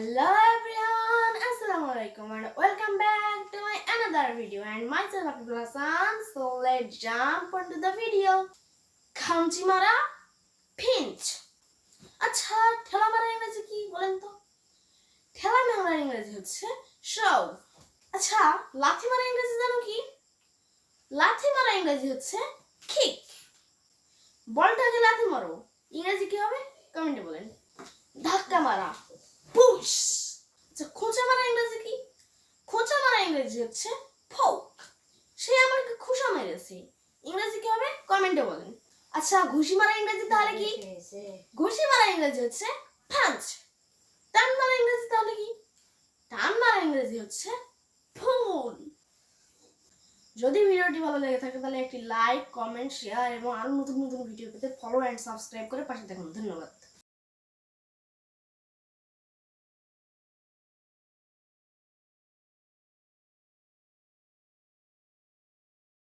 Hello everyone, Assalamu alaikum and welcome back to my another video and myself Abdul Hassan. So let's jump onto the video. খামচি মারা pinch আচ্ছা ঠেলা মারা ইংরেজি কি বলেন তো ঠেলা মারা ইংরেজি হচ্ছে শো আচ্ছা লাথি মারা ইংরেজি জানো কি লাথি মারা ইংরেজি হচ্ছে কিক বলটাকে লাথি মারো ইংরেজি কি হবে কমেন্টে বলেন ধাক্কা মারা পুশ আচ্ছা খোঁচা মারা ইংরেজি কি? খোঁচা মারা ইংরেজি হচ্ছে ফোক। সে আমাকে খুশা মেরেছে। ইংরেজি কি হবে? কমেন্টে বলেন। আচ্ছা ঘুষি মারা ইংরেজি তাহলে কি? ঘুষি মারা ইংরেজি হচ্ছে পাঞ্চ টান মারা ইংরেজি তাহলে কি? টান মারা ইংরেজি হচ্ছে ফুল। যদি ভিডিওটি ভালো লেগে থাকে তাহলে একটি লাইক কমেন্ট শেয়ার এবং আরও নতুন নতুন ভিডিও পেতে ফলো অ্যান্ড সাবস্ক্রাইব করে পাশে দেখুন ধন্যবাদ।